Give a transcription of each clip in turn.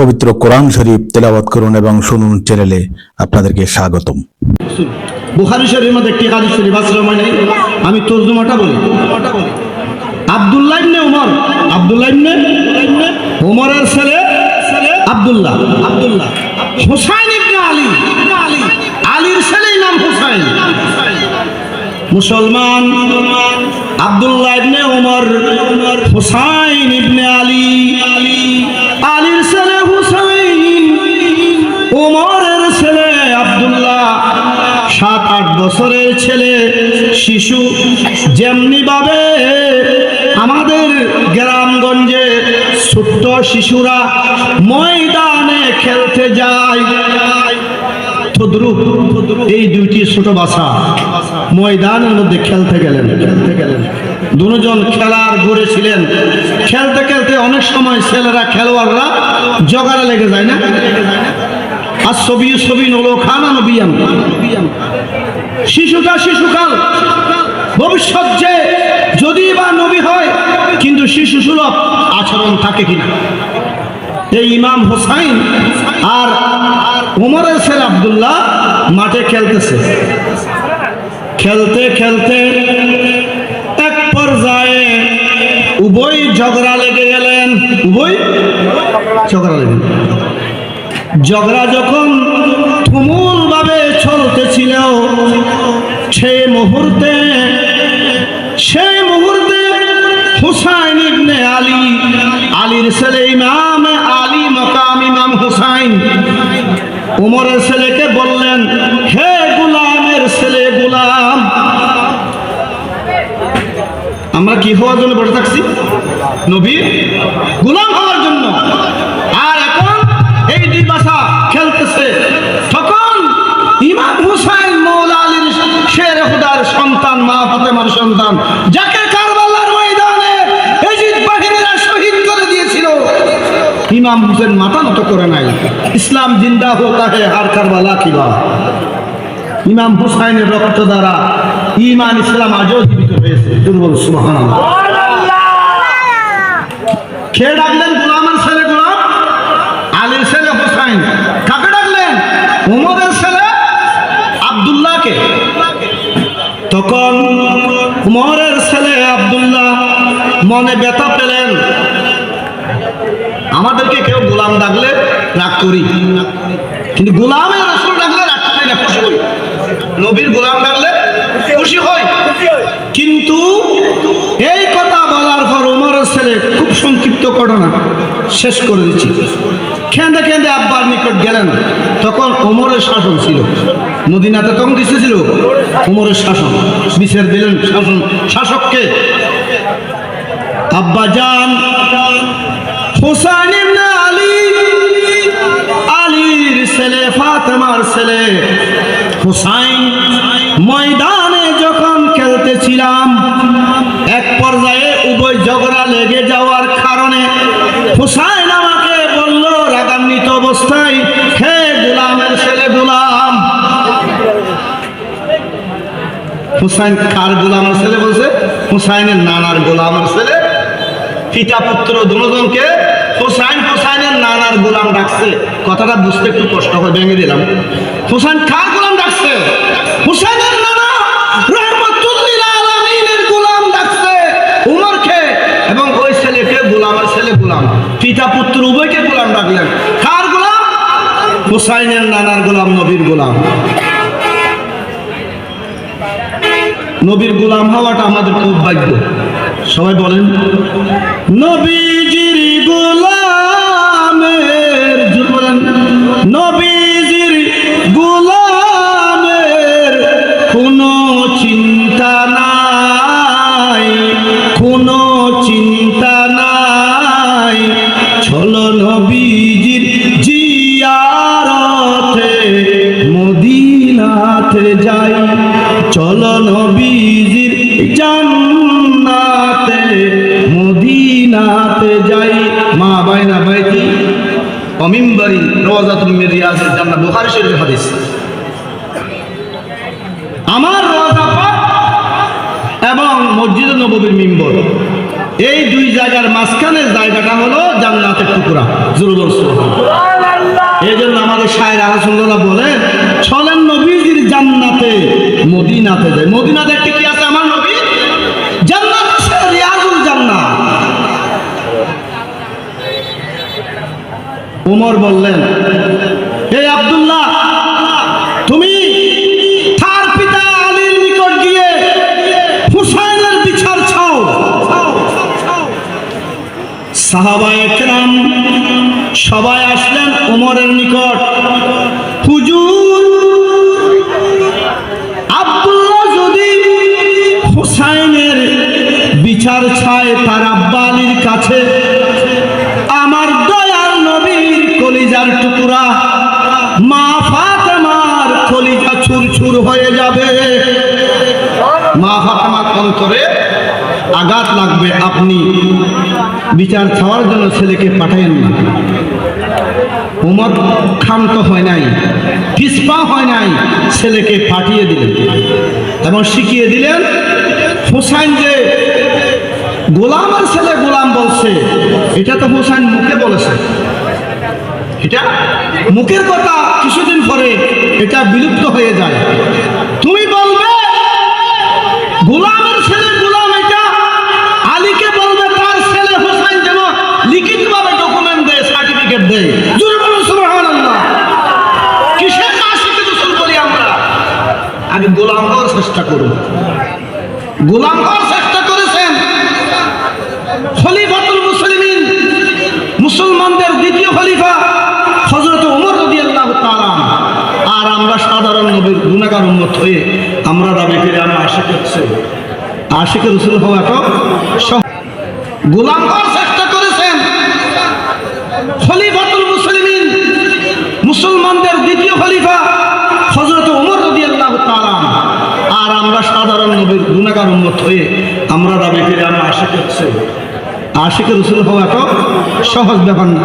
পবিত্র কোরআন শরীফ তেলাওয়াত করুন এবং শুনুন চ্যানেলে আপনাদেরকে স্বাগতম। বুখারি শরীফের মধ্যে একটি হাদিস শরীফ সময় নেই। আমি তর্জমাটা বলি। আব্দুল্লাহ ইবনে উমর, আব্দুল্লাহ ইবনে উমরের ছেলে আব্দুল্লাহ আব্দুল্লাহ। হুসাইন ইবনে আলী, আলীর ছেলে নাম হুসাইন। মুসলমান আব্দুল্লাহ ইবনে উমর, হুসাইন শিশু যেমনি ভাবে আমাদের গ্রামগঞ্জে ছোট্ট শিশুরা ময়দানে খেলতে যায় এই দুইটি ছোট বাসা ময়দানের মধ্যে খেলতে গেলেন। খেলতে গেলেন দুজন খেলার গড়ে ছিলেন। খেলতে খেলতে অনেক সময় ছেলেরা খেলোয়াড়রা জগাড়া লেগে যায় না? আর ছবি ছবি নলো খানা নবিয়াম শিশুটা শিশুকাল। ভবিষ্যৎ যে যদি বা নবী হয়, কিন্তু শিশু সুলভ আচরণ থাকে কিনা? এই ইমাম হোসাইন আর উমরের ছেলে আবদুল্লাহ মাঠে খেলতেছে। খেলতে খেলতে এক পর্যায়ে উভয় ঝগড়া লেগে গেলেন। উভয় ঝগড়া লেগে। ঝগড়া যখন তুমুল ভাবে চলতেছিল সেই মুহূর্তে সেই মুহূর্তে হুসাইন ইবনে আলী, আলীর ছেলে ইমাম আলী মকাম ইমাম হুসাইন। উমরের ছেলেকে বললেন, হে গুলামের ছেলে গুলাম, আমরা কি হওয়ার জন্য বসে থাকছি? নবী? গুলাম সন্তান যাকে কারবালার ময়দানে এজিদ বাহিনীরা শহীদ করে দিয়েছিল, ইমাম হুসেন মাথা নত করে নাই। ইসলাম জিন্দা হোতা হে হার কারবালা কিবা ইমাম হুসাইনের রক্ত দ্বারা ইমান ইসলাম আজও জীবিত হয়েছে। দুর্বল সুবহান খেয়ে ডাকলেন গোলামের ছেলে গোলাম? আলীর ছেলে হুসাইন। কাকে ডাকলেন? উমরের ছেলে আব্দুল্লাহকে। তখন উমরের ছেলে আব্দুল্লাহ মনে ব্যথা পেলেন। আমাদেরকে কেউ গোলাম ডাকলে রাগ করি। কিন্তু গোলামের রসুল ডাকলে রাগ করি না, খুশি হই। নবীর গোলাম ডাকলে খুশি হই। কিন্তু এই কথা বলার পর উমরের ছেলে খুব সংক্ষিপ্ত ঘটনা শেষ করে দিচ্ছি। খেঁদে খেঁদে আব্বার নিকট গেলেন। তখন ওমরের শাসন ছিল। মদিনাতে তখন কিছু ছিল? ওমরের শাসন বিচার দিলেন শাসন, শাসককে। আব্বা যান ময়দানে যখন খেলতেছিলাম, এক পর্যায়ে উভয় ঝগড়া লেগে যাওয়ার হুসাইন কার গোলামের ছেলে বলছে? হুসাইনের নানার গোলামের ছেলে। পিতা পুত্র দুজনকে হুসাইন হুসাইনের নানার গোলাম ডাকছে। কথাটা বুঝতে একটু কষ্ট হয়, ভেঙে দিলাম। হুসাইন কার গোলাম ডাকছে? হুসাইনের নানা গোলাম ডাকছে। এবং ওই ছেলেকে গোলাম পিতা পুত্র উভয়কে গোলাম ডাকলেন। কার গোলাম? হুসাইনের নানার গোলাম, নবীর গোলাম। নবীর গোলাম হওয়াটা আমাদের খুব ভাগ্য। সবাই বলেন নবীজির অমিম্বারি রওজাতুল মির রিয়াজের জান্নাত, বুখারী শরীফের হাদিস। আমার রওজা পাক এবং মসজিদ নববীর মিম্বর, এই দুই জায়গার মাঝখানের জায়গাটা হলো জান্নাতের টুকরা। জরুর এই জন্য আমাদের শায়ের আহসুল্লাহ বলে চলেন নবীজির জান্নাতে মদিনাতে যায় মদিনাতে একটি কি ওমর বললেন হে আব্দুল্লাহ, তুমি তার পিতা আলীর নিকট গিয়ে হুসাইনের বিচার ছাও সাহাবা একরাম সবাই আসলেন ওমরের নিকট। হুজুর, আব্দুল্লাহ যদি হুসাইনের বিচার ছায় তার আঘাত লাগবে, আপনি বিচার ছাওয়ার জন্য ছেলেকে পাঠাইন। না উমর ক্ষান্ত হয় নাই পিসপা হয় নাই, ছেলেকে পাঠিয়ে দিলেন। এবং শিখিয়ে দিলেন, হুসাইন যে গোলামের ছেলে গোলাম বলছে, এটা তো হুসাইন মুখে বলেছে। এটা মুখের কথা কিছুদিন পরে এটা বিলুপ্ত হয়ে যায়। তুমি বলবে, গোলামের ছেলে গোলাম এটা আলীকে বলবে তার ছেলে হোসেন যেন লিখিতভাবে ডকুমেন্ট দেয় সার্টিফিকেট দেয় জোরে বলুন সুবহানাল্লাহ কিসের আশিকে রসুল বলি আগে গোলাম হওয়ার চেষ্টা করুন গোলাম হওয়ার চেষ্টা করেছেন খলিফাতুল মুসলিমিন, মুসলমানদের দ্বিতীয় খলিফা হজরত উমর রাদিয়াল্লাহু তাআলা। আর আমরা সাধারণ নবীর গুণাগার উন্মত হয়ে আমরা দাবি করি আমরা আশিক হচ্ছে আশিকের রসুল হওয়া তো গোলাম হওয়ার চেষ্টা খলিফাতুল মুসলিমিন, মুসলমানদের দ্বিতীয় খলিফা আর আমরা সাধারণ নবীর গুণাগার হয়ে আমরা দাবি করি, আমরা আশিক হচ্ছে আশিকের রসুল হওয়া তো সহজ ব্যাপার না।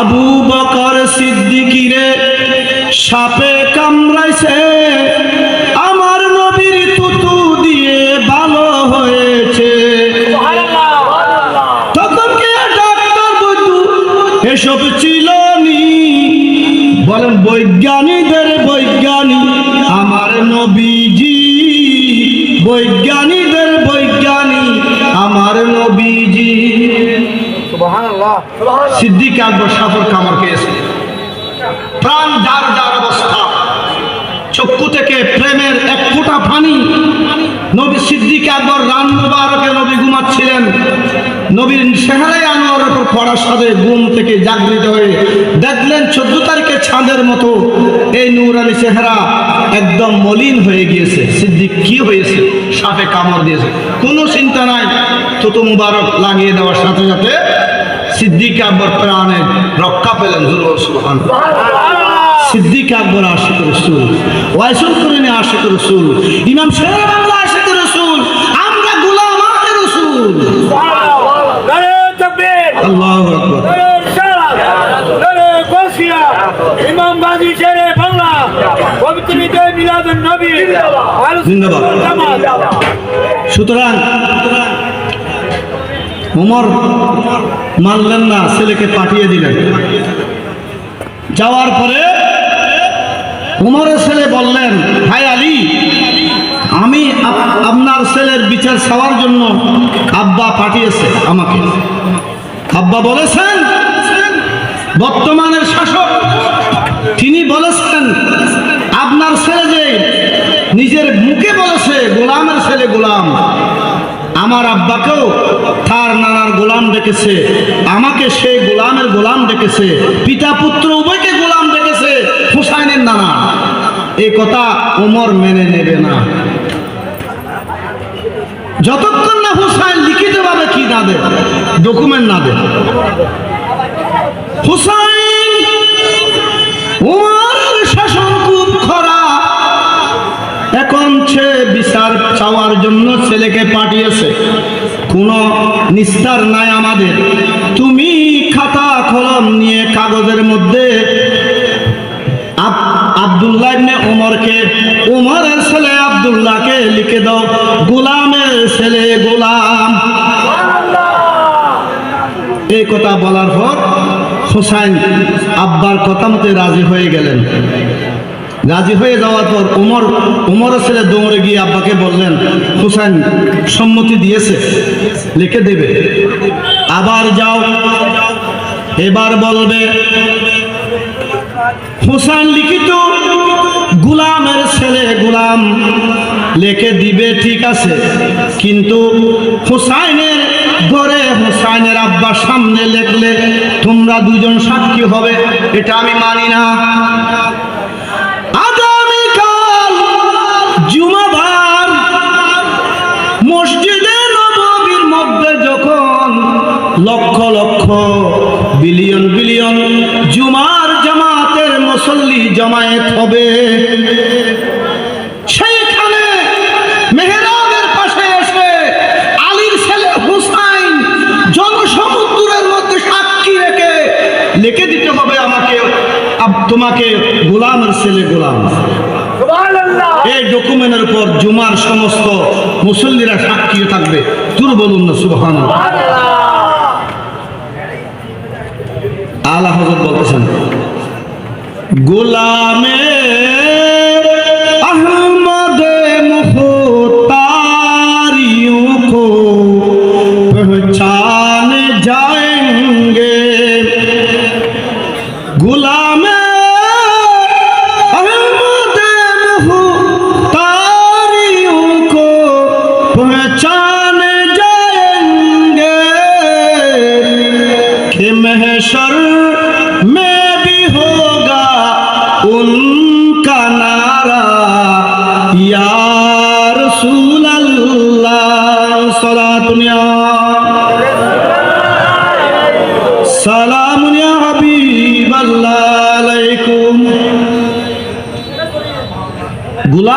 আবু বকর সিদ্দিকিরে সাপে কামড়াইছে। সিদ্দিক আকবর সাফর কামড় খেয়েছে প্রাণ যার যার অবস্থা। চক্ষু থেকে প্রেমের এক ফোঁটা পানি। নবী সিদ্দিক আকবর রান মুবারকে নবী ঘুমাচ্ছিলেন। নবীর সেহারাই আনোয়ারের উপর পড়ার সাথে ঘুম থেকে জাগৃত হয়ে দেখলেন চোদ্দ তারিখে ছাঁদের মতো এই নূরানি চেহারা একদম মলিন হয়ে গিয়েছে। সিদ্দিক কি হয়েছে? সাপে কামড় দিয়েছে। কোনো চিন্তা নাই। তুতু মুবারক লাগিয়ে দেওয়ার সাথে সাথে সিদ্দিক আকবর প্রাণে রক্ষা পেলেন সুবহান। সিদ্দিক আকবর আশিক রসুল, ওয়াইসুল করিনি আশিক রসুল, ইমাম শের বাংলা আশিক রসুল, আমরা গুলাম আশিক রসুল। আল্লাহ ইমাম। সুতরাং উমর, মানলেন না, ছেলেকে পাঠিয়ে দিলেন। যাওয়ার পরে উমরের ছেলে বললেন, ভাই আলী, আমি আপনার ছেলের বিচার চাওয়ার জন্য আব্বা পাঠিয়েছে আমাকে। আব্বা বলেছেন বর্তমানের শাসক, তিনি বলেছেন, আপনার ছেলে যে নিজের মুখে বলেছে, গোলামের ছেলে গোলাম। আমার আব্বাকেও তার নানার গোলাম ডেকেছে, আমাকে সে গোলামের গোলাম ডেকেছে পিতা পুত্র উভয়কে গোলাম ডেকেছে, হুসাইনের নানা। এই কথা ওমর মেনে নেবে না। যতক্ষণ না হুসাইন লিখিতভাবে কি না দেয় ডকুমেন্ট না দেয়। হুসাইন উমরের শাসন খুব খরা। এখন সে বিচার চাওয়ার জন্য ছেলেকে পাঠিয়েছে। কোনো নিস্তার নাই আমাদের। তুমি খাতা কলম নিয়ে কাগজের মধ্যে আবদুল্লাহ ইবনে ওমরকে ওমরের ছেলে আবদুল্লাহকে লিখে দাও, গোলামের ছেলে গোলাম। এই কথা বলার পর হোসাইন আব্বার কথা মতে রাজি হয়ে গেলেন। রাজি হয়ে যাওয়ার পর উমর, উমরের ছেলে দৌড়ে গিয়ে আব্বাকে বললেন, হুসাইন, সম্মতি দিয়েছে, লিখে দেবে। আবার যাও, এবার বলবে, হুসাইন লিখিত, গুলামের ছেলে গুলাম, লেখে দিবে ঠিক আছে। কিন্তু হুসাইনের ঘরে হুসাইনের আব্বার সামনে লেখলে তোমরা দুজন সাক্ষী হবে, এটা আমি মানি না। বিলিয়ন বিলিয়ন জুমার জামাতের মুসল্লি জমায়েত হবে। সেইখানে মেহরাবের পাশে এসে আলীর ছেলে হুসাইন জনসমুদ্রের মধ্যে সাক্ষী রেখে লিখে দিতে হবে আমাকে তোমাকে গোলামের ছেলে গোলাম। এই ডকুমেন্টের উপর জুমার সমস্ত মুসল্লিরা সাক্ষী থাকবে। তুর বলুন না সুবহান আলা হজরত বলতেছেন গোলামে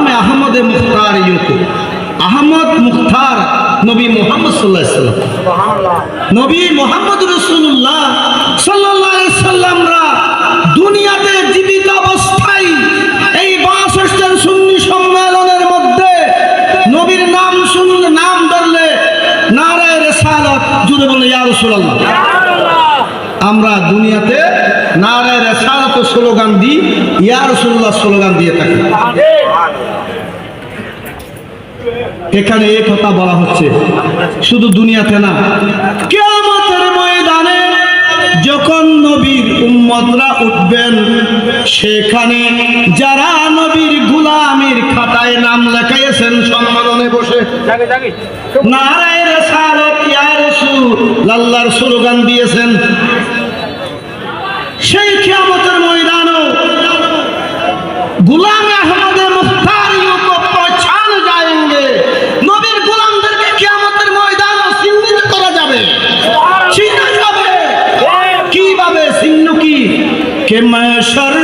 গুলাম আহমদ মুখতার ইউকু। আহমদ মুখতার নবী মোহাম্মদ সাল্লাহ সাল্লাম। নবী মোহাম্মদ রসুল্লাহ সাল্লাহ সাল্লামরা দুনিয়াতে জীবিত অবস্থায় এই বাষষ্টের সুন্নি সম্মেলনের মধ্যে নবীর নাম শুনলে নাম ধরলে নারায় রেসালত জুড়ে বলে ইয়া রসুল্লাহ আমরা দুনিয়াতে নারায় রেসালত স্লোগান দিই ইয়া রসুল্লাহ স্লোগান দিয়ে থাকি। এখানে এ কথা বলা হচ্ছে। শুধু দুনিয়াতে না কেমতের ময়দানে যখন নবীর উম্মতরা উঠবেন সেখানে যারা নবীর গুলামের খাতায় নাম লেখাইয়েছেন সম্মেলনে বসে নারায় সালত লাল্লার স্লোগান দিয়েছেন সেই ক্ষমতার ময়দানও গুলাম কে